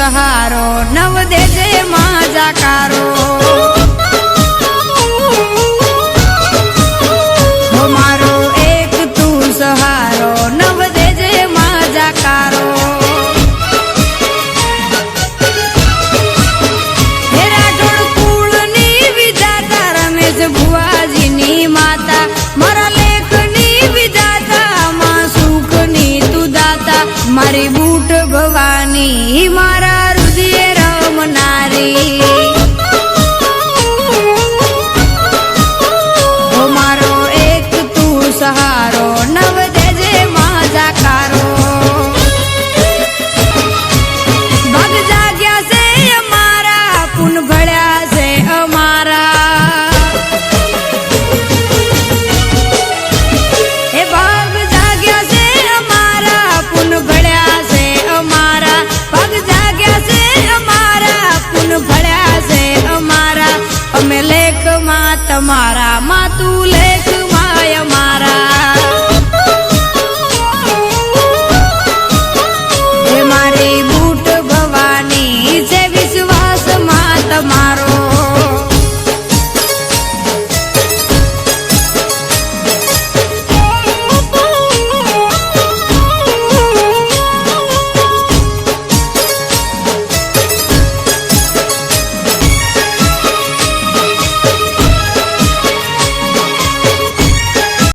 સહારો, નવ દેજે માં ભુવાજીની માતા. મારા લેખની વિધાતા, માં સુખની તું મારી બૂટ ભવાની, મારા तुम्हारा मातूले